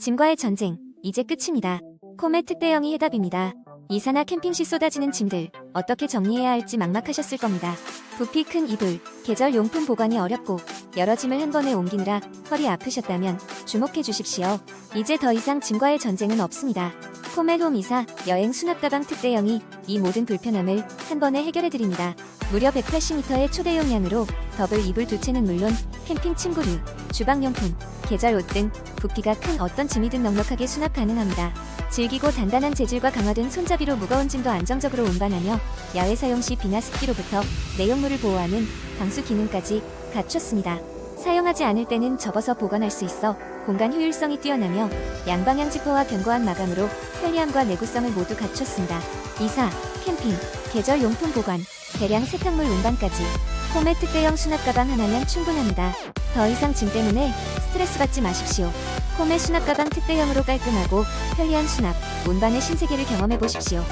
짐과의 전쟁, 이제 끝입니다. 콤의 특대형이 해답입니다. 이사나 캠핑 시 쏟아지는 짐들, 어떻게 정리해야 할지 막막하셨을 겁니다. 부피 큰 이불, 계절 용품 보관이 어렵고 여러 짐을 한 번에 옮기느라 허리 아프셨다면 주목해 주십시오. 이제 더 이상 짐과의 전쟁은 없습니다. 코멜홈 이사 여행 수납 가방 특대형이 이 모든 불편함을 한 번에 해결해 드립니다. 무려 180m의 초대 용량으로 더블 이불 두 채는 물론 캠핑 침구류, 주방용품, 계절 옷 등 부피가 큰 어떤 짐이든 넉넉하게 수납 가능합니다. 질기고 단단한 재질과 강화된 손잡이로 무거운 짐도 안정적으로 운반하며 야외 사용 시 비나 습기로부터 내용물을 보호하는 방수 기능까지 갖췄습니다. 사용하지 않을 때는 접어서 보관할 수 있어 공간 효율성이 뛰어나며 양방향 지퍼와 견고한 마감으로 편리함과 내구성을 모두 갖췄습니다. 이사, 캠핑, 계절 용품 보관, 대량 세탁물 운반까지 홈의 특대형 수납 가방 하나면 충분합니다. 더 이상 짐 때문에 스트레스 받지 마십시오. 홈의 수납 가방 특대형으로 깔끔하고 편리한 수납, 운반의 신세계를 경험해 보십시오.